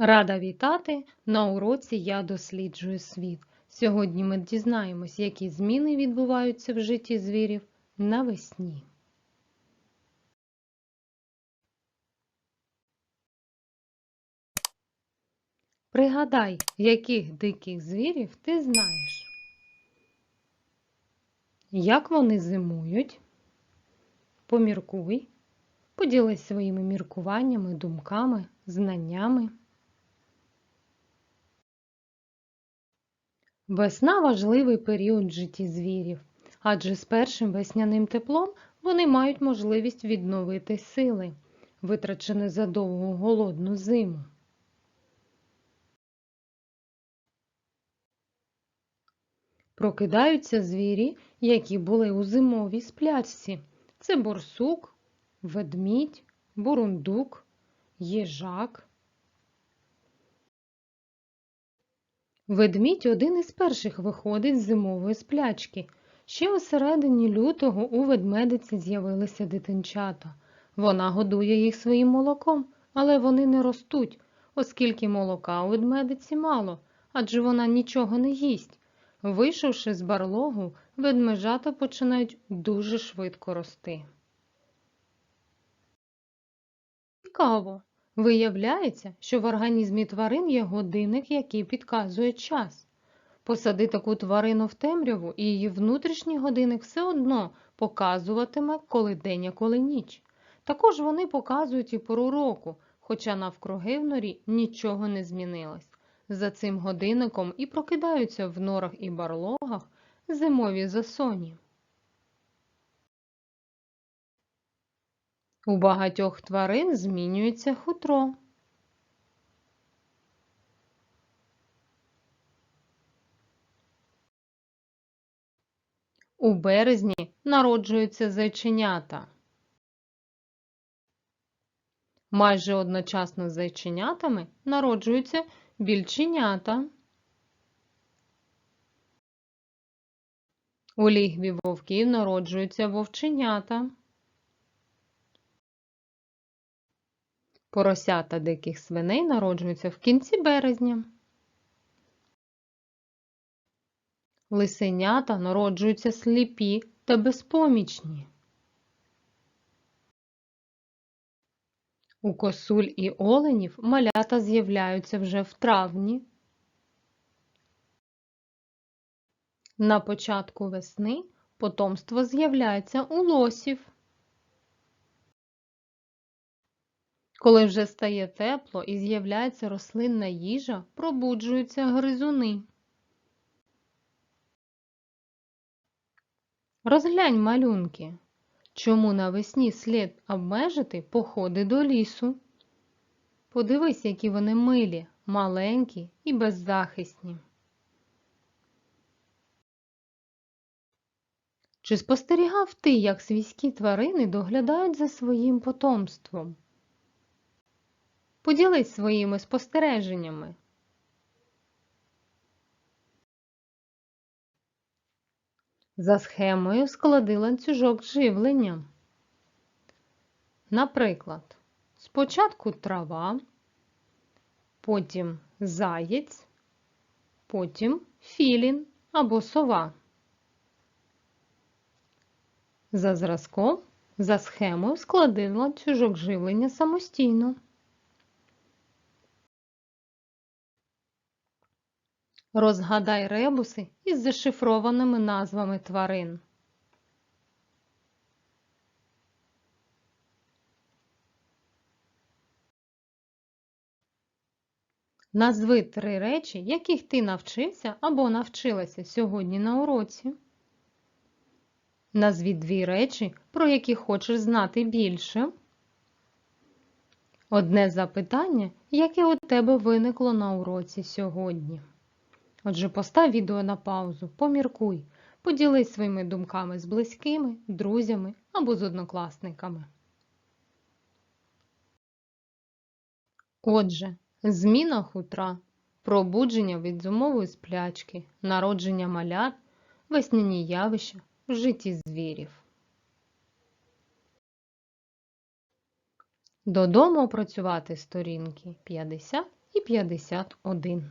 Рада вітати на уроці Я досліджую світ. Сьогодні ми дізнаємось, які зміни відбуваються в житті звірів навесні. Пригадай, яких диких звірів ти знаєш. Як вони зимують? Поміркуй, поділись своїми міркуваннями, думками, знаннями. Весна важливий період в житті звірів, адже з першим весняним теплом вони мають можливість відновити сили, витрачені за довгу голодну зиму. Прокидаються звірі, які були у зимовій сплячці. Це борсук, ведмідь, бурундук, їжак. Ведмідь один із перших виходить з зимової сплячки. Ще у середині лютого у ведмедиці з'явилися дитинчата. Вона годує їх своїм молоком, але вони не ростуть, оскільки молока у ведмедиці мало, адже вона нічого не їсть. Вийшовши з барлогу, ведмежата починають дуже швидко рости. Цікаво! Виявляється, що в організмі тварин є годинник, який підказує час. Посади таку тварину в темряву, і її внутрішній годинник все одно показуватиме, коли день, а коли ніч. Також вони показують і пору року, хоча навкруги в норі нічого не змінилось. За цим годинником і прокидаються в норах і барлогах зимові засоні. У багатьох тварин змінюється хутро. У березні народжуються зайченята. Майже одночасно з зайченятами народжуються більченята. У лігві вовків народжуються вовченята. Поросята диких свиней народжуються в кінці березня. Лисенята народжуються сліпі та безпомічні. У косуль і оленів малята з'являються вже в травні. На початку весни потомство з'являється у лосів. Коли вже стає тепло і з'являється рослинна їжа, пробуджуються гризуни. Розглянь малюнки. Чому навесні слід обмежити походи до лісу? Подивись, які вони милі, маленькі і беззахисні. Чи спостерігав ти, як свійські тварини доглядають за своїм потомством? Поділись своїми спостереженнями. За схемою склади ланцюжок живлення. Наприклад, спочатку трава, потім заєць, потім філін або сова. За зразком, за схемою склади ланцюжок живлення самостійно. Розгадай ребуси із зашифрованими назвами тварин. Назви три речі, яких ти навчився або навчилася сьогодні на уроці. Назві дві речі, про які хочеш знати більше. Одне запитання, яке у тебе виникло на уроці сьогодні. Отже, постав відео на паузу, поміркуй, поділись своїми думками з близькими, друзями або з однокласниками. Отже, зміна хутра, пробудження від зумової сплячки, народження малят, весняні явища в житті звірів. Додому опрацювати сторінки 50 і 51.